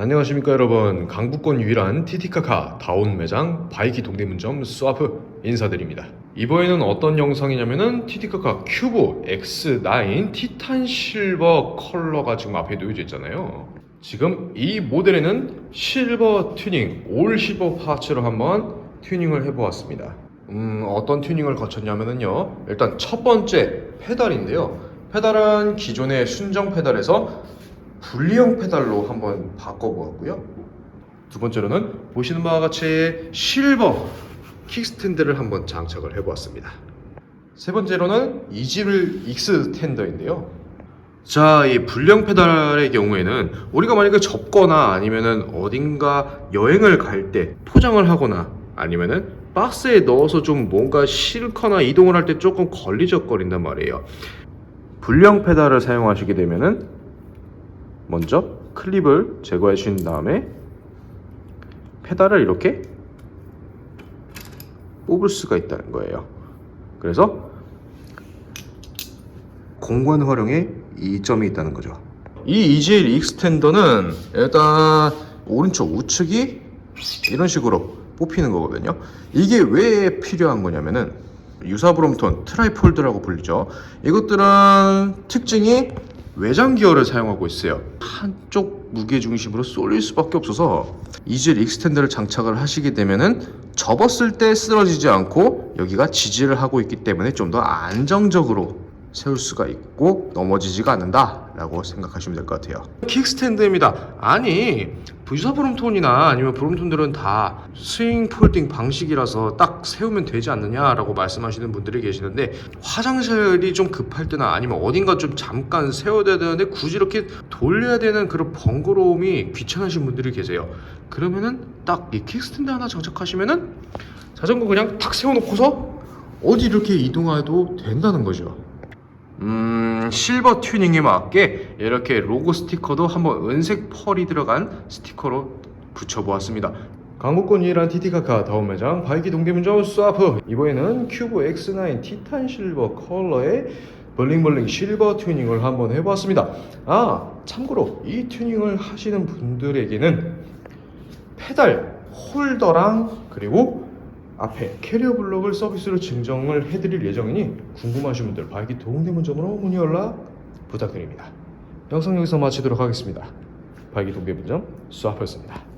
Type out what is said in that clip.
안녕하십니까 여러분. 강북권 유일한 TT카카 다운 매장 바이키 동대문점 스와프 인사드립니다. 이번에는 어떤 영상이냐면은 TT카카 큐브 X9 티탄 실버 컬러가 지금 앞에 놓여져 있잖아요. 지금 이 모델에는 실버 튜닝 올 실버 파츠로 한번 튜닝을 해보았습니다. 음 어떤 튜닝을 거쳤냐면은요. 일단 첫 번째 페달인데요. 페달은 기존의 순정 페달에서 분리형 페달로 한번 바꿔보았고요. 두 번째로는 보시는 바와 같이 실버 킥스탠드를 한번 장착을 해보았습니다. 세 번째로는 이지를 익스 텐더인데요. 자, 이 불량 페달의 경우에는 우리가 만약에 접거나 아니면은 어딘가 여행을 갈 때 포장을 하거나 아니면은 박스에 넣어서 좀 뭔가 실거나 이동을 할 때 조금 걸리적거린단 말이에요. 불량 페달을 사용하시게 되면은 먼저 클립을 제거해 주신 다음에 페달을 이렇게 뽑을 수가 있다는 거예요. 그래서 공간 활용에 이점이 있다는 거죠. 이 EJL 익스텐더는 일단 오른쪽 우측이 이런 식으로 뽑히는 거거든요. 이게 왜 필요한 거냐면은 유사브롬톤 트라이폴드라고 불리죠. 이것들은 특징이 외장 기어를 사용하고 있어요. 한쪽 무게 중심으로 쏠릴 수밖에 없어서 이질 익스텐더를 장착을 하시게 되면은 접었을 때 쓰러지지 않고 여기가 지지를 하고 있기 때문에 좀 더 안정적으로 세울 수가 있고 넘어지지가 않는다라고 생각하시면 될 것 같아요. 킥스탠드입니다. 아니 부유사 브롬톤이나 아니면 브롬톤들은 다 스윙 폴딩 방식이라서 딱 세우면 되지 않느냐라고 말씀하시는 분들이 계시는데 화장실이 좀 급할 때나 아니면 어딘가 좀 잠깐 세워야 되는데 굳이 이렇게 돌려야 되는 그런 번거로움이 귀찮으신 분들이 계세요. 그러면은 딱 이 킥스탠드 하나 장착하시면은 자전거 그냥 탁 세워놓고서 어디 이렇게 이동해도 된다는 거죠. 음, 실버 튜닝에 맞게 이렇게 로고 스티커도 한번 은색 펄이 들어간 스티커로 붙여보았습니다. 강북권 유일한 TT카카 다운 매장 바이키 동대문점 스와프 이번에는 큐브 X9 티탄 실버 컬러의 블링블링 실버 튜닝을 한번 해보았습니다. 아 참고로 이 튜닝을 하시는 분들에게는 페달 홀더랑 그리고 앞에 캐리어 블록을 서비스로 증정을 해드릴 예정이니 궁금하신 분들 바이키 동대문점으로 문의 연락 부탁드립니다. 영상 여기서 마치도록 하겠습니다. 바이키 동대문점 수아프였습니다. 감사합니다.